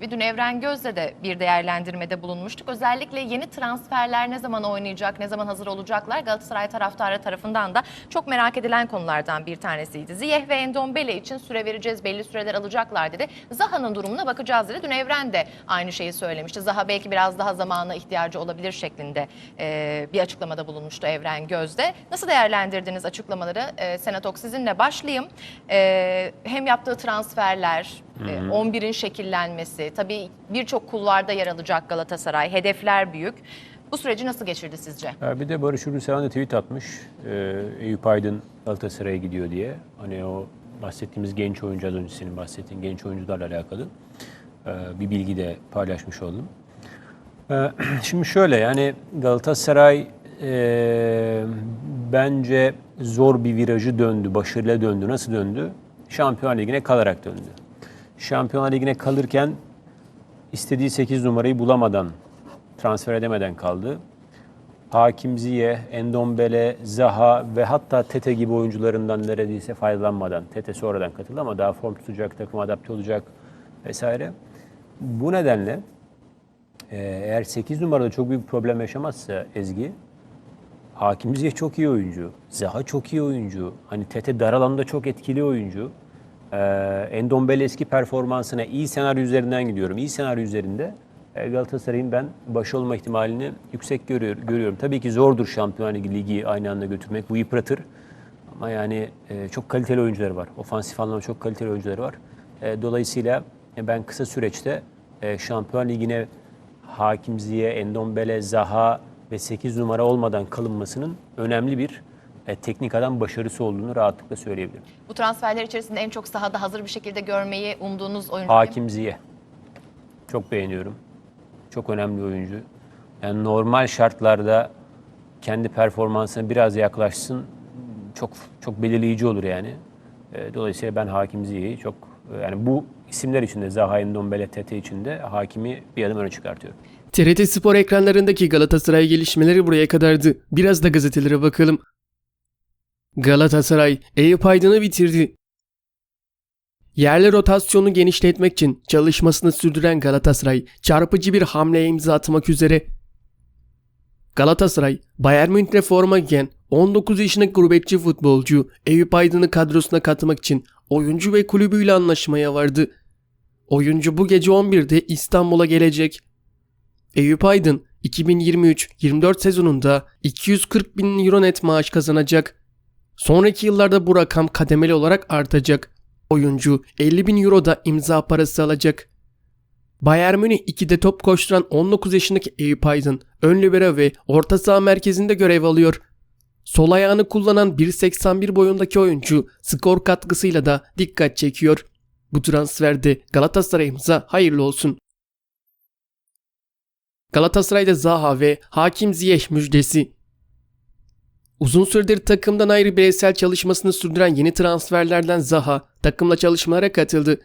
Ve dün Evren Göz'de de bir değerlendirmede bulunmuştuk. Özellikle yeni transferler ne zaman oynayacak, ne zaman hazır olacaklar Galatasaray taraftarı tarafından da çok merak edilen konulardan bir tanesiydi. Ziyeh ve Endombele için süre vereceğiz, belli süreler alacaklar dedi. Zaha'nın durumuna bakacağız dedi. Dün Evren de aynı şeyi söylemişti. Zaha belki biraz daha zamana ihtiyacı olabilir şeklinde e, bir açıklamada bulunmuştu Evren Göz'de. Nasıl değerlendirdiniz açıklamaları? E, Senatok sizinle başlayayım. E, hem yaptığı transferler, e, 11'in şekillenmesi, tabii birçok kulvarda yer alacak Galatasaray, hedefler büyük. Bu süreci nasıl geçirdi sizce? Ha, Bir de Barış Ürünseven de tweet atmış. Ee, Eyüp Aydın Galatasaray'a gidiyor diye. Hani o bahsettiğimiz genç oyuncu az önce senin bahsettiğin genç oyuncularla alakalı ee, bir bilgi de paylaşmış oldum. Ee, Şimdi şöyle yani Galatasaray ee, bence zor bir virajı döndü, başarıyla döndü. Nasıl döndü? Şampiyon Ligi'ne kalarak döndü. Şampiyon Ligi'ne kalırken istediği 8 numarayı bulamadan, transfer edemeden kaldı. Hakim Ziye, Endombele, Zaha ve hatta Tete gibi oyuncularından neredeyse faydalanmadan. Tete sonradan katıldı ama daha form tutacak, takım adapte olacak vesaire. Bu nedenle e, eğer 8 numarada çok büyük problem yaşamazsa Ezgi, Hakim Ziyech çok iyi oyuncu. Zaha çok iyi oyuncu. Hani Tete dar alanda çok etkili oyuncu. Ee, Endombele eski performansına iyi senaryo üzerinden gidiyorum. İyi senaryo üzerinde e, Galatasaray'ın ben baş olma ihtimalini yüksek görüyor, görüyorum. Tabii ki zordur Şampiyonlar Ligi aynı anda götürmek. Bu yıpratır. Ama yani e, çok kaliteli oyuncuları var. Ofansif anlamda çok kaliteli oyuncuları var. E, dolayısıyla e, ben kısa süreçte e, Şampiyon Ligi'ne Hakim Ziye, Endombele, Zaha ve 8 numara olmadan kalınmasının önemli bir e, teknik adam başarısı olduğunu rahatlıkla söyleyebilirim. Bu transferler içerisinde en çok sahada hazır bir şekilde görmeyi umduğunuz oyuncu kim? Hakim Ziye. Çok beğeniyorum. Çok önemli oyuncu. Yani normal şartlarda kendi performansına biraz yaklaşsın çok çok belirleyici olur yani. E, Dolayısıyla ben Hakim Ziye'yi çok e, yani bu isimler içinde Zaha Endombele, Tete içinde Hakim'i bir adım öne çıkartıyorum. TRT Spor ekranlarındaki Galatasaray gelişmeleri buraya kadardı. Biraz da gazetelere bakalım. Galatasaray Eyüp Aydın'ı bitirdi. Yerli rotasyonu genişletmek için çalışmasını sürdüren Galatasaray çarpıcı bir hamleye imza atmak üzere. Galatasaray, Bayern Münih'te forma giyen 19 yaşındaki gurbetçi futbolcu Eyüp Aydın'ı kadrosuna katmak için oyuncu ve kulübüyle anlaşmaya vardı. Oyuncu bu gece 11'de İstanbul'a gelecek. Eyüp Aydın 2023-24 sezonunda 240 bin euro net maaş kazanacak. Sonraki yıllarda bu rakam kademeli olarak artacak. Oyuncu 50 bin euro da imza parası alacak. Bayern Münih 2'de top koşturan 19 yaşındaki Eyüp Aydın ön libero ve orta saha merkezinde görev alıyor. Sol ayağını kullanan 1.81 boyundaki oyuncu skor katkısıyla da dikkat çekiyor. Bu transferde Galatasaray'ımıza hayırlı olsun. Galatasaray'da Zaha ve Hakim Ziyech müjdesi. Uzun süredir takımdan ayrı bireysel çalışmasını sürdüren yeni transferlerden Zaha takımla çalışmalara katıldı.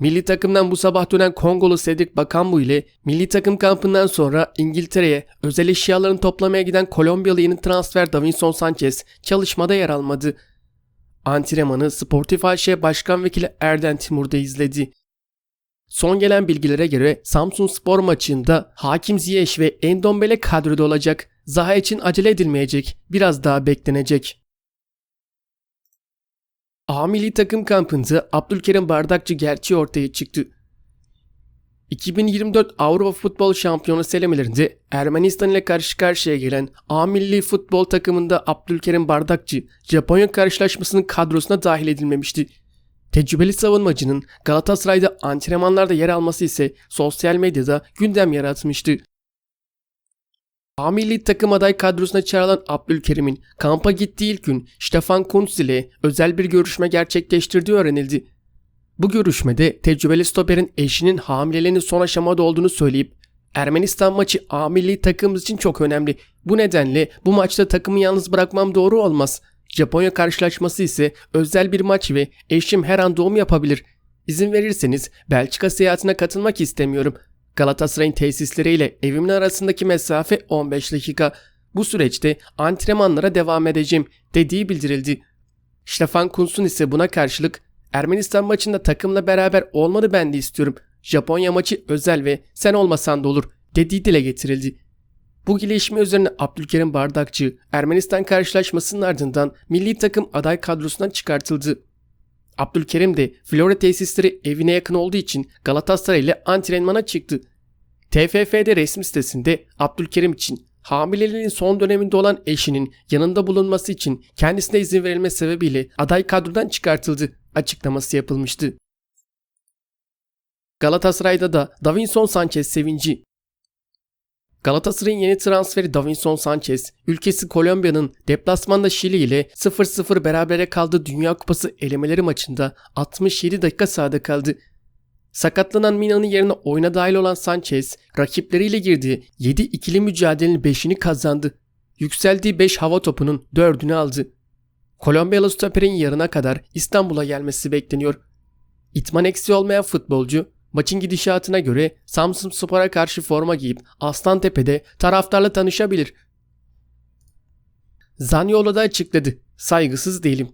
Milli takımdan bu sabah dönen Kongolu Cedric Bakambu ile milli takım kampından sonra İngiltere'ye özel eşyalarını toplamaya giden Kolombiyalı yeni transfer Davinson Sanchez çalışmada yer almadı. Antrenmanı Sportif AŞ Başkan Vekili Erden Timur da izledi. Son gelen bilgilere göre Samsun Spor maçında Hakim Ziyech ve Endombele kadroda olacak. Zaha için acele edilmeyecek. Biraz daha beklenecek. A milli takım kampında Abdülkerim Bardakçı gerçeği ortaya çıktı. 2024 Avrupa Futbol Şampiyonu selemelerinde Ermenistan ile karşı karşıya gelen A milli futbol takımında Abdülkerim Bardakçı Japonya karşılaşmasının kadrosuna dahil edilmemişti. Tecrübeli savunmacının Galatasaray'da antrenmanlarda yer alması ise sosyal medyada gündem yaratmıştı. A takım aday kadrosuna çağrılan Abdülkerim'in kampa gittiği ilk gün Stefan Kuntz ile özel bir görüşme gerçekleştirdiği öğrenildi. Bu görüşmede tecrübeli stoperin eşinin hamileliğinin son aşamada olduğunu söyleyip Ermenistan maçı A milli takımımız için çok önemli. Bu nedenle bu maçta takımı yalnız bırakmam doğru olmaz. Japonya karşılaşması ise özel bir maç ve eşim her an doğum yapabilir. İzin verirseniz Belçika seyahatine katılmak istemiyorum. Galatasaray'ın tesisleriyle evimin arasındaki mesafe 15 dakika. Bu süreçte antrenmanlara devam edeceğim dediği bildirildi. Stefan Kuntz'un ise buna karşılık Ermenistan maçında takımla beraber olmanı ben de istiyorum. Japonya maçı özel ve sen olmasan da olur dediği dile getirildi. Bu gelişme üzerine Abdülkerim Bardakçı Ermenistan karşılaşmasının ardından milli takım aday kadrosundan çıkartıldı. Abdülkerim de Flora tesisleri evine yakın olduğu için Galatasaray ile antrenmana çıktı. TFF'de resmi sitesinde Abdülkerim için hamileliğin son döneminde olan eşinin yanında bulunması için kendisine izin verilme sebebiyle aday kadrodan çıkartıldı açıklaması yapılmıştı. Galatasaray'da da Davinson Sanchez sevinci. Galatasaray'ın yeni transferi Davinson Sanchez, ülkesi Kolombiya'nın deplasmanda Şili ile 0-0 berabere kaldığı Dünya Kupası elemeleri maçında 67 dakika sahada kaldı. Sakatlanan Mina'nın yerine oyuna dahil olan Sanchez, rakipleriyle girdiği 7 ikili mücadelenin 5'ini kazandı. Yükseldiği 5 hava topunun 4'ünü aldı. Kolombiyalı stoperin yarına kadar İstanbul'a gelmesi bekleniyor. İtman eksiği olmayan futbolcu, maçın gidişatına göre Samsun Spor'a karşı forma giyip Aslantepe'de taraftarla tanışabilir. Zaniolo da açıkladı. Saygısız değilim.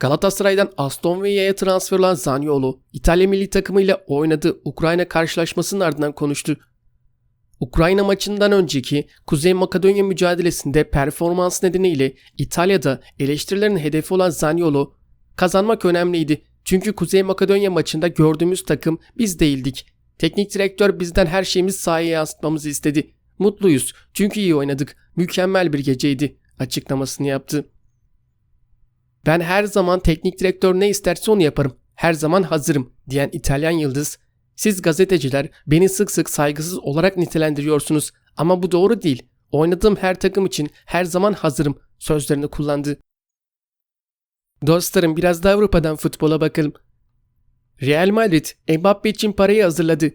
Galatasaray'dan Aston Villa'ya transfer olan Zaniolo, İtalya milli takımıyla oynadığı Ukrayna karşılaşmasının ardından konuştu. Ukrayna maçından önceki Kuzey Makedonya mücadelesinde performans nedeniyle İtalya'da eleştirilerin hedefi olan Zaniolo, kazanmak önemliydi. Çünkü Kuzey Makedonya maçında gördüğümüz takım biz değildik. Teknik direktör bizden her şeyimizi sahaya yansıtmamızı istedi. Mutluyuz çünkü iyi oynadık. Mükemmel bir geceydi açıklamasını yaptı. Ben her zaman teknik direktör ne isterse onu yaparım. Her zaman hazırım diyen İtalyan yıldız. Siz gazeteciler beni sık sık saygısız olarak nitelendiriyorsunuz ama bu doğru değil. Oynadığım her takım için her zaman hazırım sözlerini kullandı. Dostlarım biraz da Avrupa'dan futbola bakalım. Real Madrid Mbappe için parayı hazırladı.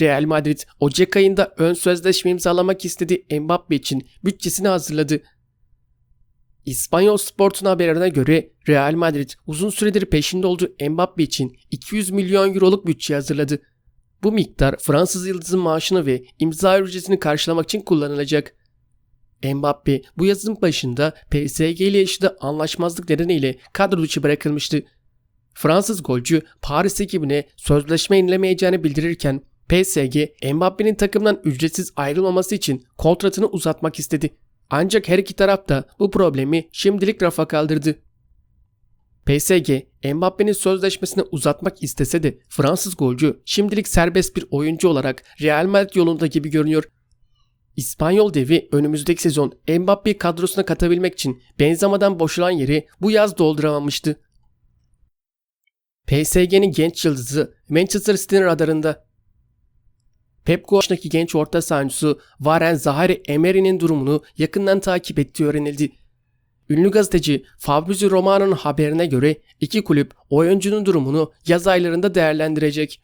Real Madrid Ocak ayında ön sözleşme imzalamak istediği Mbappe için bütçesini hazırladı. İspanyol Sport'un haberine göre Real Madrid uzun süredir peşinde olduğu Mbappe için 200 milyon euroluk bütçe hazırladı. Bu miktar Fransız yıldızın maaşını ve imza ücretini karşılamak için kullanılacak. Mbappe bu yazın başında PSG ile yaşadığı anlaşmazlık nedeniyle kadro dışı bırakılmıştı. Fransız golcü Paris ekibine sözleşme yenilemeyeceğini bildirirken PSG Mbappe'nin takımdan ücretsiz ayrılmaması için kontratını uzatmak istedi. Ancak her iki taraf da bu problemi şimdilik rafa kaldırdı. PSG, Mbappe'nin sözleşmesini uzatmak istese de Fransız golcü şimdilik serbest bir oyuncu olarak Real Madrid yolunda gibi görünüyor. İspanyol devi önümüzdeki sezon Mbappe'yi kadrosuna katabilmek için Benzema'dan boşalan yeri bu yaz dolduramamıştı. PSG'nin genç yıldızı Manchester City'nin radarında. Pep Guardiola'daki genç orta sahancısı Varen Zahari Emery'nin durumunu yakından takip ettiği öğrenildi. Ünlü gazeteci Fabrizio Romano'nun haberine göre iki kulüp oyuncunun durumunu yaz aylarında değerlendirecek.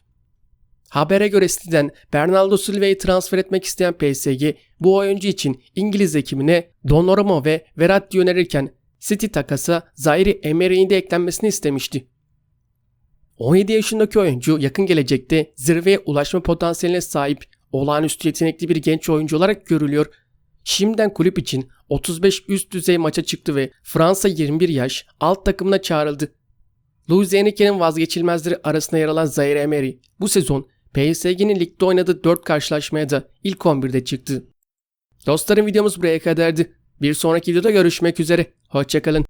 Habere göre City'den Bernardo Silva'yı transfer etmek isteyen PSG bu oyuncu için İngiliz ekibine Donnarumma ve Verratti önerirken City takasa Zaire Emery'in de eklenmesini istemişti. 17 yaşındaki oyuncu yakın gelecekte zirveye ulaşma potansiyeline sahip olağanüstü yetenekli bir genç oyuncu olarak görülüyor. Şimdiden kulüp için 35 üst düzey maça çıktı ve Fransa 21 yaş alt takımına çağrıldı. Luis Enrique'nin vazgeçilmezleri arasında yer alan Zaire Emery bu sezon PSG'nin ligde oynadığı 4 karşılaşmaya da ilk 11'de çıktı. Dostlarım videomuz buraya kadardı. Bir sonraki videoda görüşmek üzere. Hoşçakalın.